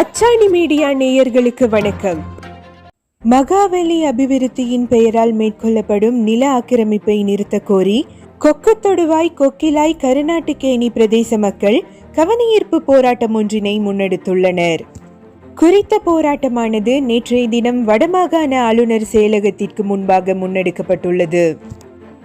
அச்சாணி மீடியா நேயர்களுக்கு வணக்கம். மகாவலி அபிவிருத்தியின் பெயரால் மேற்கொள்ளப்படும் நில ஆக்கிரமிப்பை நிறுத்த கோரி கொக்கத்தொடுவாய் கொக்கிலாய் கருநாட்டுக்கேணி பிரதேச மக்கள் கவனஈர்ப்பு போராட்டம் ஒன்றினை முன்னெடுத்துள்ளனர். குறித்த போராட்டமானது நேற்றைய தினம் வடமாகாண ஆளுநர் செயலகத்திற்கு முன்பாக முன்னெடுக்கப்பட்டுள்ளது.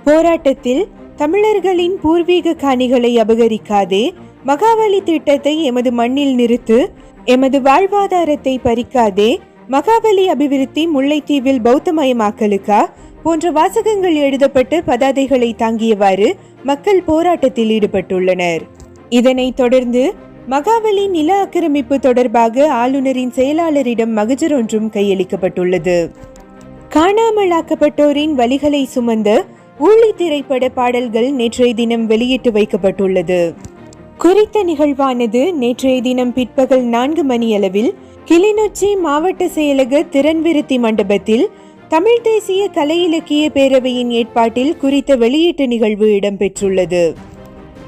போராட்டத்தில் தமிழர்களின் பூர்வீக காணிகளை அபகரிக்காதே மகாவலி திட்டத்தை எமது மண்ணில் நிறுத்து எமது வாழ்வாதாரத்தை பறிக்காதே மகாபலி அபிவிருத்தி முல்லைத்தீவில் பௌத்தமயமாக்கலுக்கா? போன்ற வாசகங்கள் எழுதப்பட்டு பதாதைகளை தாங்கியவாறு மக்கள் போராட்டத்தில் ஈடுபட்டுள்ளனர். இதனைத் தொடர்ந்து மகாவலி நில ஆக்கிரமிப்பு தொடர்பாக ஆளுநரின் செயலாளரிடம் மகஜர் ஒன்றும் கையளிக்கப்பட்டுள்ளது. காணாமலாக்கப்பட்டோரின் வலிகளை சுமந்த ஊழி திரைப்பட பாடல்கள் நேற்றைய தினம் வெளியிட்டு வைக்கப்பட்டுள்ளது. குறித்த நிகழ்வானது நேற்றைய தினம் பிற்பகல் நான்கு மணியளவில் கிளிநொச்சி மாவட்ட செயலக திறன்விருத்தி மண்டபத்தில் தமிழ் தேசிய கலை இலக்கிய பேரவையின் ஏற்பாட்டில் குறித்த வெளியீட்டு நிகழ்வு இடம்பெற்றுள்ளது.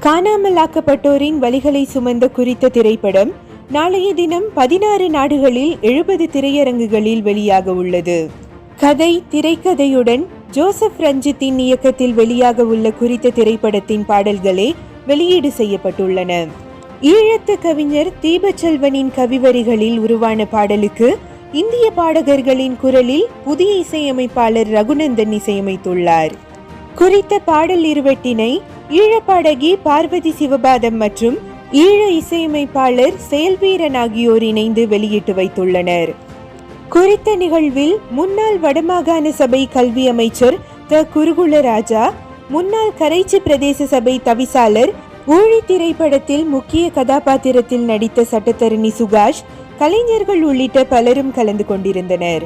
காணாமலாக்கப்பட்டோரின் வழிகளை சுமந்த குறித்த திரைப்படம் நாளைய தினம் பதினாறு நாடுகளில் எழுபது திரையரங்குகளில் வெளியாக உள்ளது. கதை திரைக்கதையுடன் ஜோசப் ரஞ்சித்தின் இயக்கத்தில் வெளியாக உள்ள குறித்த திரைப்படத்தின் பாடல்களே வெளியீடு செய்யப்பட்டுள்ளன. ஈழத்து கவிஞர் தீபச்செல்வனின் கவிவரிகளில் உருவான பாடலுக்கு இந்திய பாடகர்களின் குரலில் புதிய இசையமைப்பாளர் ரகுநந்தன் இசையமைத்துள்ளார். குறித்த பாடல் இருவட்டினை ஈழப்பாடகி பார்வதி சிவபாதம் மற்றும் ஈழ இசையமைப்பாளர் செயல்வீரன் ஆகியோர் இணைந்து வெளியிட்டு வைத்துள்ளனர். குறித்த நிகழ்வில் முன்னாள் வடமாகாண சபை கல்வி அமைச்சர் த. குருகுலராஜா முன்னாள் கரைச்சி பிரதேச சபை தவிசாளர் ஊழி திரைப்படத்தில் முக்கிய கதாபாத்திரத்தில் நடித்த சட்டத்தரணி சுகாஷ் கலைஞர்கள் உள்ளிட்ட பலரும் கலந்து கொண்டிருந்தனர்.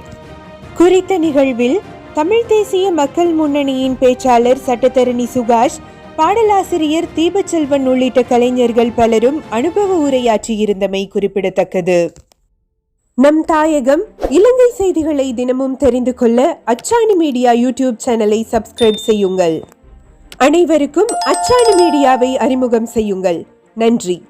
குறித்த நிகழ்வில் தமிழ் தேசிய மக்கள் முன்னணியின் பேச்சாளர் சட்டத்தரணி சுகாஷ் பாடலாசிரியர் தீபச்செல்வன் உள்ளிட்ட கலைஞர்கள் பலரும் அனுபவ உரையாற்றியிருந்தமை குறிப்பிடத்தக்கது. நம் தாயகம் இலங்கை செய்திகளை தினமும் தெரிந்து கொள்ள அச்சாணி மீடியா யூடியூப் சேனலை சப்ஸ்கிரைப் செய்யுங்கள். அனைவருக்கும் அச்சாணி மீடியாவை அறிமுகம் செய்யுங்கள். நன்றி.